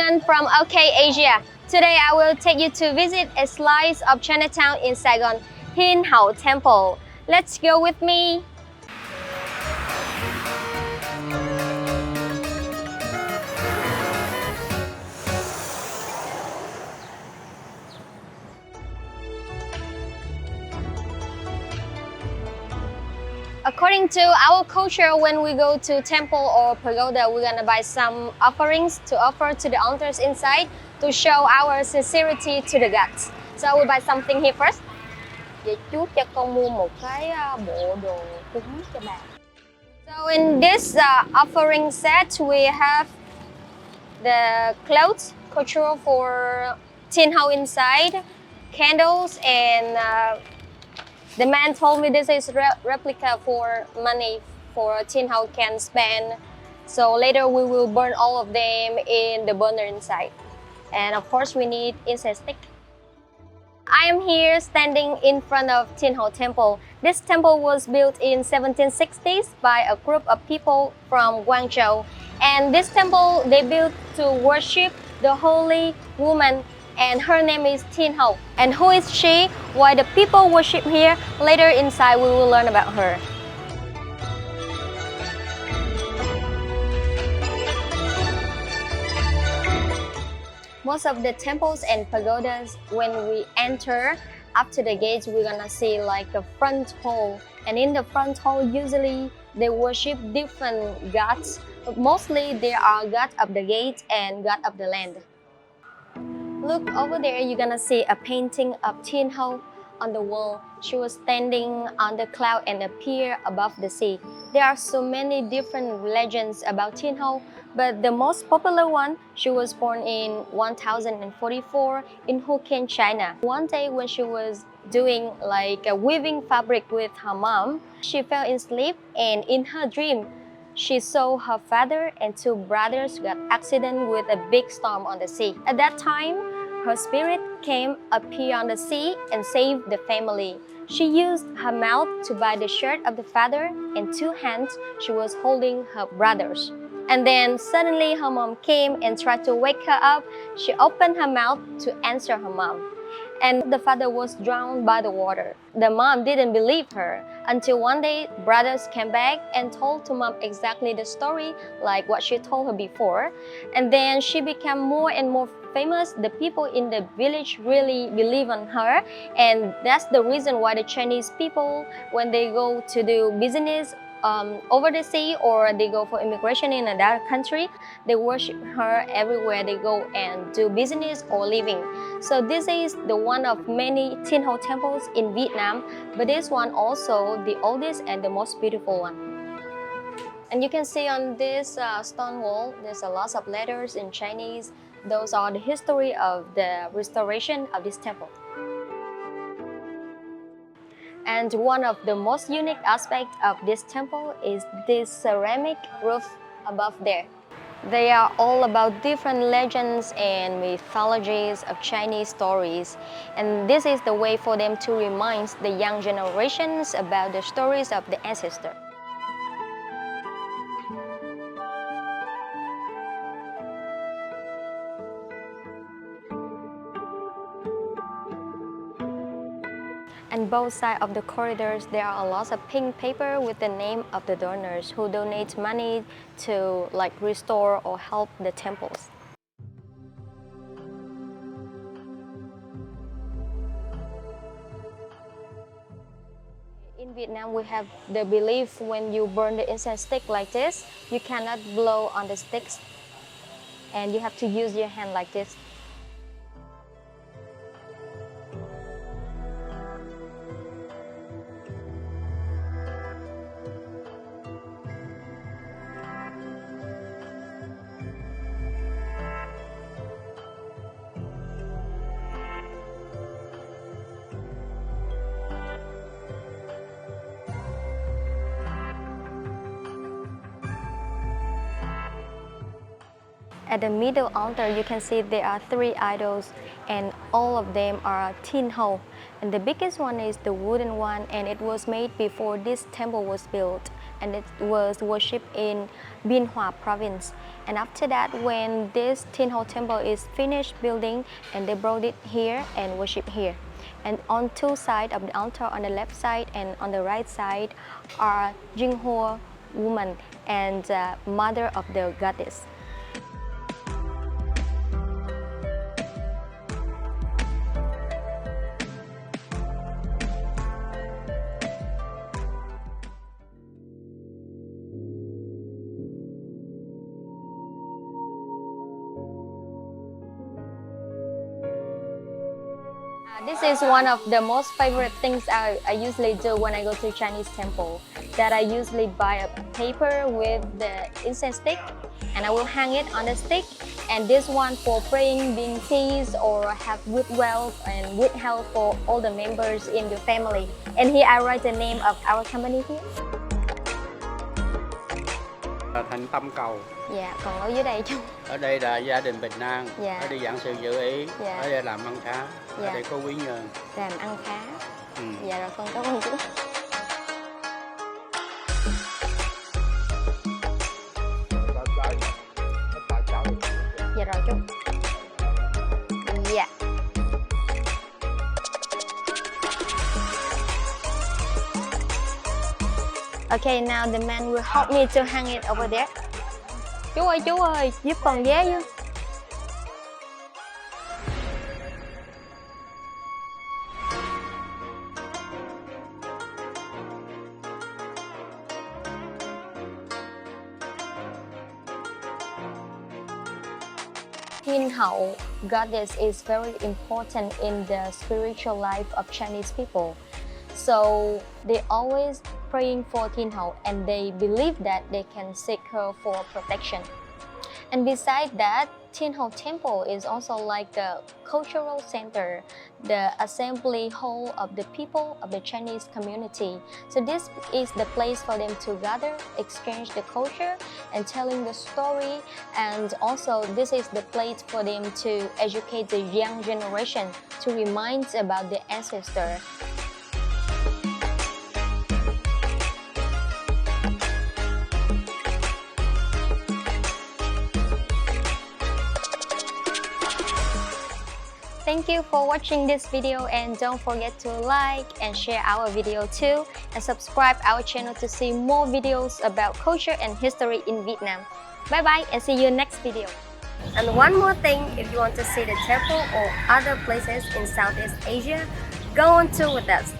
From OK Asia. Today I will take you to visit a slice of Chinatown in Saigon, Hin Hao Temple. Let's go with me. According to our culture, when we go to temple or pagoda, we're gonna buy some offerings to offer to the altars inside to show our sincerity to the gods. So will buy something here first. So in this uh, offering set, we have the clothes, cultural for tin hao inside, candles, and uh, the man told me this is re- replica for money for tin hao can spend. So later we will burn all of them in the burner inside. And of course we need incense stick. I am here standing in front of Tin Hao Temple. This temple was built in 1760s by a group of people from Guangzhou. And this temple they built to worship the holy woman and her name is Tin Hao. And who is she? Why the people worship here? Later inside we will learn about her. Most of the temples and pagodas, when we enter, after the gates, we're gonna see like a front hall. And in the front hall, usually they worship different gods, but mostly they are god of the gate and god of the land. Look over there, you're gonna see a painting of Tin Hao on the wall. She was standing on the cloud and appear above the sea. There are so many different legends about Tin Hao, but the most popular one, she was born in 1044 in Hokkien, China. One day when she was doing like a weaving fabric with her mom, she fell in sleep and in her dream, she saw her father and two brothers got accident with a big storm on the sea. At that time, her spirit came appear on the sea and saved the family. She used her mouth to buy the shirt of the father and two hands she was holding her brothers. And then suddenly her mom came and tried to wake her up. She opened her mouth to answer her mom. And the father was drowned by the water. The mom didn't believe her until one day brothers came back and told to mom exactly the story like what she told her before. And then she became more and more famous. The people in the village really believe on her and that's the reason why the Chinese people when they go to do business um, over the sea or they go for immigration in another country, they worship her everywhere they go and do business or living. So this is the one of many Tin Hao temples in Vietnam, but this one also the oldest and the most beautiful one. And you can see on this uh, stone wall, there's a lot of letters in Chinese. Those are the history of the restoration of this temple. And one of the most unique aspects of this temple is this ceramic roof above there. They are all about different legends and mythologies of Chinese stories. And this is the way for them to remind the young generations about the stories of the ancestors. And both sides of the corridors, there are lots of pink paper with the name of the donors who donate money to like restore or help the temples. In Vietnam, we have the belief when you burn the incense stick like this, you cannot blow on the sticks and you have to use your hand like this. At the middle altar, you can see there are three idols, and all of them are tin hao. And the biggest one is the wooden one, and it was made before this temple was built. and it was worshipped in Bien Hoa province. And after that, when this Tin Ho temple is finished building, and they brought it here and worship here. And on two sides of the altar, on the left side and on the right side, are Jinghua woman and uh, mother of the goddess. This is one of the most favorite things I, I usually do when I go to Chinese temple. That I usually buy a paper with the incense stick and I will hang it on the stick. And this one for praying, being peace, or have good wealth and good health for all the members in your family. And here I write the name of our company here. Là thành tâm cầu Dạ, còn ở dưới đây chung. ở đây là gia đình bình an Dạ. ở đây giảng sự dự ý Dạ. ở đây làm ăn khá Dạ. ở đây có quý nhân làm ăn khá. ừ. Dạ rồi con cảm ơn chú. Okay, now the man will help me to hang it over there. Chú ơi, chú ơi, giúp con ghé với. Tin Hậu goddess is very important in the spiritual life of Chinese people. So they always praying for Tin Hậu and they believe that they can seek her for protection. And besides that, Tin Hậu Temple is also like a cultural center, the assembly hall of the people of the Chinese community. So this is the place for them to gather, exchange the culture, and telling the story. And also, this is the place for them to educate the young generation to remind about the ancestor. Thank you for watching this video and don't forget to like and share our video too and subscribe our channel to see more videos about culture and history in Vietnam. Bye bye and see you next video. And one more thing, if you want to see the temple or other places in Southeast Asia, go on tour with us.